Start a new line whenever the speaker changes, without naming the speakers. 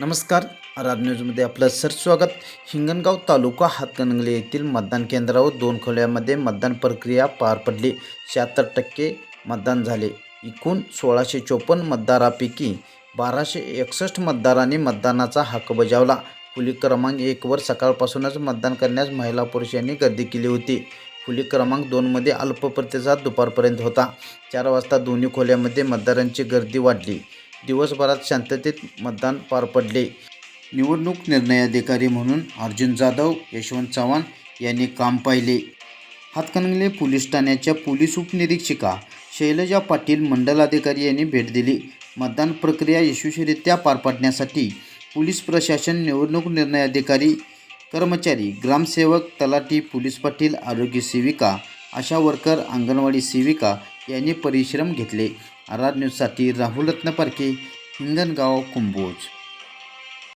नमस्कार आराध न्यूजमध्ये आपलं सर स्वागत. हिंगणगाव तालुका हातकणंगले येथील मतदान केंद्रावर दोन खोल्यामध्ये मतदान प्रक्रिया पार पडली. शहात्तर टक्के मतदान झाले. एकूण सोळाशे चोपन्न मतदारापैकी बाराशे एकसष्ट मतदारांनी मतदानाचा हक्क बजावला. खुली क्रमांक एकवर सकाळपासूनच मतदान करण्यास महिला पुरुषांनी गर्दी केली होती. खुली क्रमांक दोनमध्ये अल्प प्रतिसाद दुपारपर्यंत होता. चार वाजता दोन्ही खोल्यामध्ये मतदारांची गर्दी वाढली. दिवसभरात शांततेत मतदान पार पडले. निवडणूक निर्णय अधिकारी म्हणून अर्जुन जाधव यशवंत चव्हाण यांनी काम पाहिले. हातकणंगले पोलीस ठाण्याच्या पोलीस उपनिरीक्षिका शैलजा पाटील मंडल अधिकारी यांनी भेट दिली. मतदान प्रक्रिया यशस्वीरित्या पार पाडण्यासाठी पोलीस प्रशासन निवडणूक निर्णय अधिकारी कर्मचारी ग्रामसेवक तलाठी पोलीस पाटील आरोग्य सेविका आशा वर्कर अंगणवाडी सेविका यांनी परिश्रम घेतले. आर आर न्यूजसाठी राहुल हिंगणगाव कुंभोज.